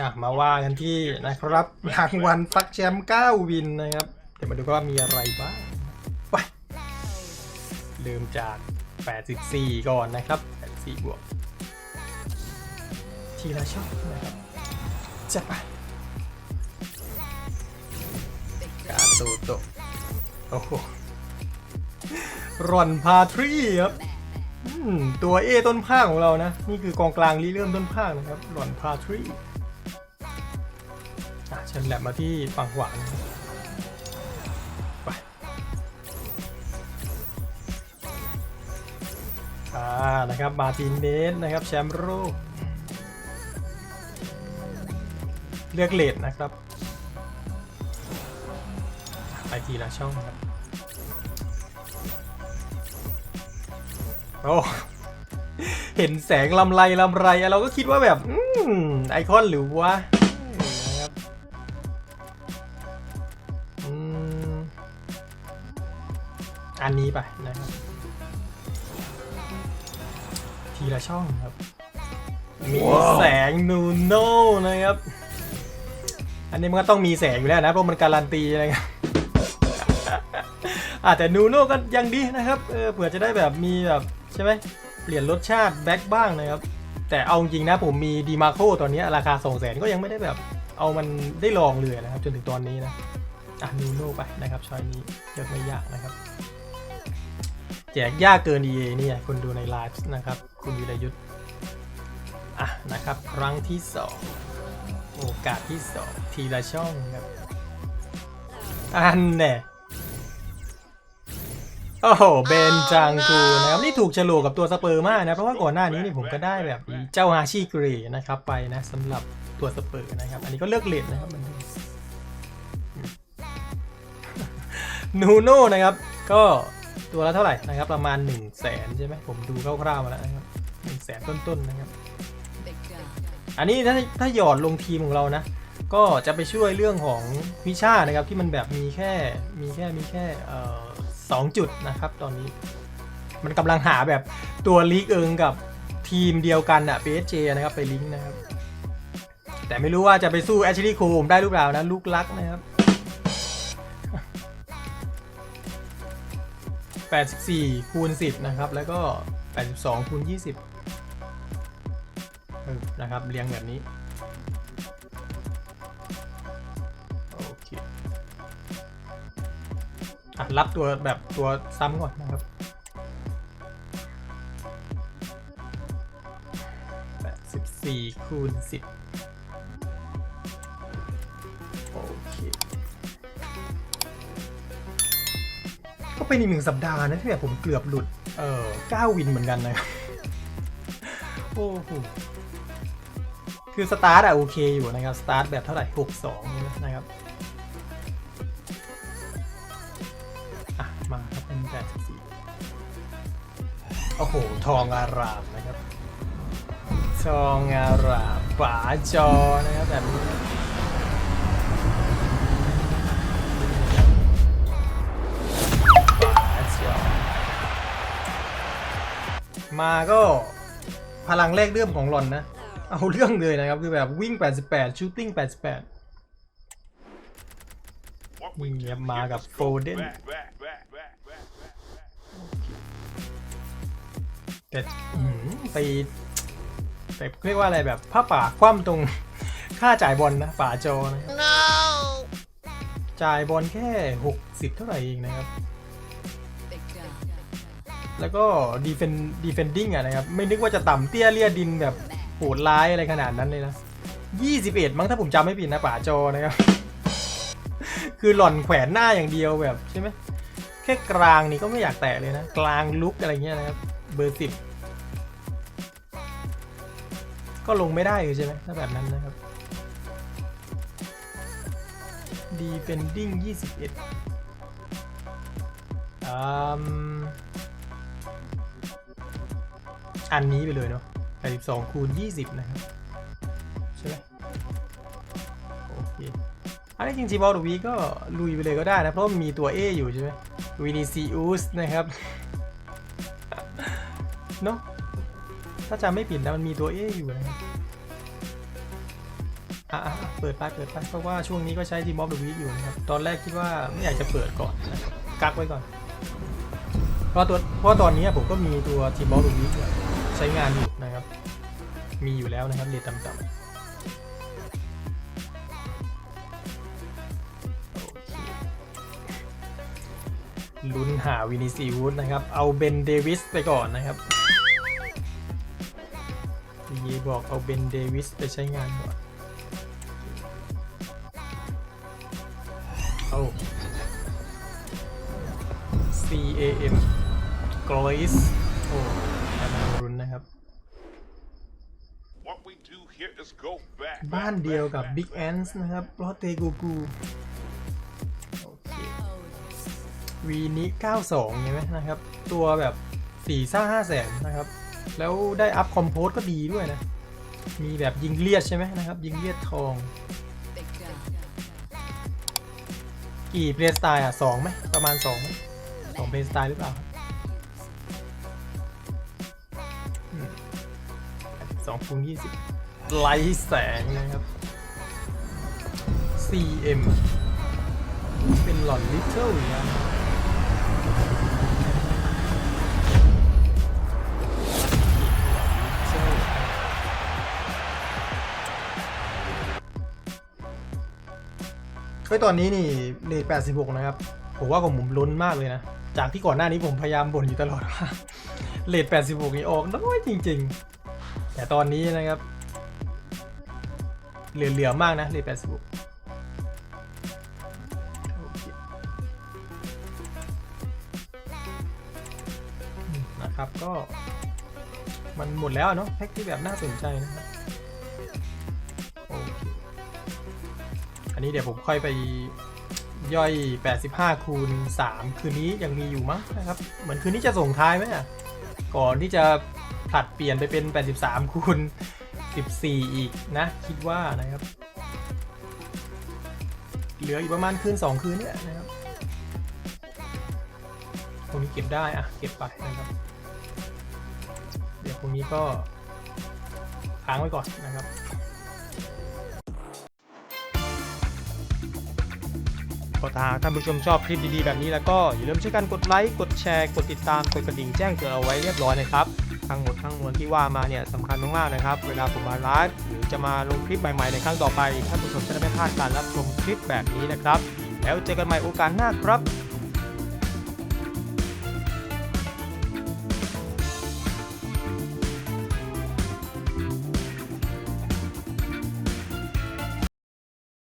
อะมาว่ากันที่นะครับรางวัลฟักแชมป์ 9 วินนะครับ เดี๋ยวมาดูกันว่ามีอะไรบ้างไปเริ่มจาก 84 ก่อนนะครับ 84 บวก ทีละช่องนะครับจัดไปกาโตโตโอ้โหรอนพาทรีครับตัวเอต้นภาคของเรานะ นี่คือกองกลางรีเริ่มต้นภาคนะครับรอนพาทรี อะเชิญแลบมาที่ฝั่งขวาไปอ่านะครับมาตินเนสนะครับแชมป์โลกเลือกเลดนะครับ ไปทีละช่องครับ โอ้เห็นแสงลำไรลำไรเราก็คิดว่าแบบอืมไอคอนหรือวะ อันนี้ไปนะครับ ทีละช่องครับ มีแสงนูโน่นะครับ อันนี้มันก็ต้องมีแสงอยู่แล้วนะเพราะมันการันตีนะครับอาจจะนูโน่ก็ยังดีนะครับเออเผื่อจะได้แบบมีแบบใช่ไหมเปลี่ยนรสชาติแบ็คบ้างนะครับ แต่เอาจริงนะผมมีดีมาโคตอนนี้ราคา2 0 0แสนก็ยังไม่ได้แบบเอามันได้ลองเลยนะครับ จนถึงตอนนี้นะอะนูโน่ไปนะครับช้อยนี้เลือกไม่ยากนะครับแจกยากเกิน EA เนี่ยคนดูในไลฟ์นะครับ คุณวิรยุทธ์อะนะครับ ครั้งที่ 2 โอกาสที่ 2 ทีละช่องครับอันแน่โอ้โหเบนจังกูนะครับ นี่ถูกฉลกกับตัวสเปอร์มากนะ เพราะว่าก่อนหน้านี้นี่ผมก็ได้แบบเจ้าฮาชิเกรนะครับไปนะสำหรับตัวสเปอร์นะครับ อันนี้ก็เลือกเลดนะครับมันนูโน่นะครับ ก็ ตัวละเท่าไหร่นะครับ ประมาณ 1 0 0 0 0แสนใช่ไหมผมดูคร่าวๆมาแล้วนะครับหนึ่งแสนต้นๆนะครับ อันนี้ถ้าถ้าหยอดลงทีมของเรานะ ก็จะไปช่วยเรื่องของวิชานะครับที่มันแบบมีแค่มีแค่มีแค่สองจุดนะครับ ตอนนี้ มันกำลังหาแบบตัวลีกเอิงกับทีมเดียวกันอะ PSG นะครับไปลิงก์นะครับ แต่ไม่รู้ว่าจะไปสู้แอชลีย์โคมได้หรือเปล่านะลูกรักนะครับ 84คูณ10 นะครับ แล้วก็ 82คูณ20นะครับ เรียงแบบนี้ โอเคอะรับตัวแบบตัวซ้ำก่อนนะครับ84คูณ10 โอเค เป็นอีกหนึ่งสัปดาห์นะที่แบบผมเกือบหลุดเอ่อ9วินเหมือนกันนะครับโอ้โหคือสตาร์ทอะโอเคอยู่นะครับ สตาร์ทแบบเท่าไหร่62นะครับอะมาครับเป็น84โอ้โห ทองอารามนะครับ ทองอารามฝาจอนะครับแบบนี้ มาก็พลังแรกเริ่มของหลอนนะ เอาเรื่องเลยนะครับ คือแบบวิ่ง 88 ชูตติ้ง 88นี่ครับมากับโฟเดนแต่อื้อหือไปไปเรียกว่าอะไรแบบผ้าป่าคว่ำตรงค่าจ่ายบอลนะป่าจอนะครับจ่ายบอลแค่ 60 เท่าไหร่เองนะครับ แล้วก็ดีเฟนดีเฟนดิ้งอะนะครับ ไม่นึกว่าจะต่ำเตี้ยเลียดินแบบโหดร้ายอะไรขนาดนั้นเลยนะ 21 มั้งถ้าผมจำไม่ผิดนะป่าจอนะครับ คือหล่อนแขวนหน้าอย่างเดียวแบบใช่ไหมแค่กลางนี่ก็ไม่อยากแตะเลยนะ กลางลุกอะไรเงี้ยนะครับ เบอร์สิบก็ลงไม่ได้อยู่ใช่ไหมถ้าแบบนั้นนะครับ defending 21อืม อันนี้ไปเลยเนาะ82คูณ20 นะครับ ใช่ไหมโอเค อันนี้จริงๆบอลวีก็ลุยไปเลยก็ได้นะ เพราะมันมีตัว A อยู่ใช่ไหมวินิซีอุสนะครับ เนาะถ้าจำไม่ผิดนะมันมีตัว A อยู่นะอะเปิดไปเปิดไปเพราะว่าช่วงนี้ก็ใช้ทีมอฟดอะวีอยู่นะครับ ตอนแรกคิดว่าไม่อยากจะเปิดก่อนกักไว้ก่อน เพราะตัวเพราะตอนนี้ผมก็มีตัวทีมอฟเดอะวี ใช้งานอยู่นะครับ มีอยู่แล้วนะครับเรทต่ำๆลุ้นหาวินิซีวูดนะครับ เอาเบนเดวิสไปก่อนนะครับยีบอกเอาเบนเดวิสไปใช้งานก่อน เอา C A M g r o i s โอ้แอบมารุนนะครับ What we do here is go back. บ้านเดียวกับ Big Ants นะครับรอเตกูกูโอเควีนี้92 ใช่ไหมนะครับ ตัวแบบ4ซ่า5แสนนะครับ แล้วได้อัพคอมโพสก็ดีด้วยนะ มีแบบยิงเลียดใช่ไหมนะครับ ยิงเลียดทอง กี่เพลย์สไตล์อะสองไหมประมาณสองไหมสองเพลย์สไตล์หรือเปล่าสองคูณยี่สิบ ไลท์แสงนะครับ CM เป็นหลอนลิเทิลอย่างนั้นเฮ้ยตอนนี้นี่เลท86 นะครับ ผมว่าของผมล้นมากเลยนะ จากที่ก่อนหน้านี้ผมพยายามบ่นอยู่ตลอดว่าเลท86 นี่ออกน้อยจริง ๆ แต่ตอนนี้นะครับ เหลือๆมากนะเลท86โอเคอืมนะครับก็มันหมดแล้วเนาะแพ็กที่แบบน่าสนใจนะครับโอเคอันนี้เดี๋ยวผมค่อยไปย่อย 85 คูณ 3 คืนนี้ยังมีอยู่มั้งนะครับเหมือนคืนนี้จะส่งท้ายไหมอะก่อนที่จะผลัดเปลี่ยนไปเป็น 83 คูณ 14 อีกนะ คิดว่านะครับ เหลืออีกประมาณคืน 2 คืนเนี่ยนะครับ ตรงนี้เก็บได้อะเก็บไปนะครับ เดี๋ยวตรงนี้ก็ค้างไว้ก่อนนะครับก็ถ้าท่านผู้ชมชอบคลิปดีๆแบบนี้แล้วก็อย่าลืมช่วยกันกดไลค์ กดแชร์ กดติดตาม กดกระดิ่งแจ้งเตือนเอาไว้เรียบร้อยนะครับ ทั้งหมดทั้งมวลที่ว่ามาเนี่ยสำคัญมากๆนะครับ เวลาผมมาไลฟ์หรือจะมาลงคลิปใหม่ๆในครั้งต่อไปท่านผู้ชมจะได้ไม่พลาดการรับชมคลิปแบบนี้นะครับ แล้วเจอกันใหม่โอกาสหน้าครับ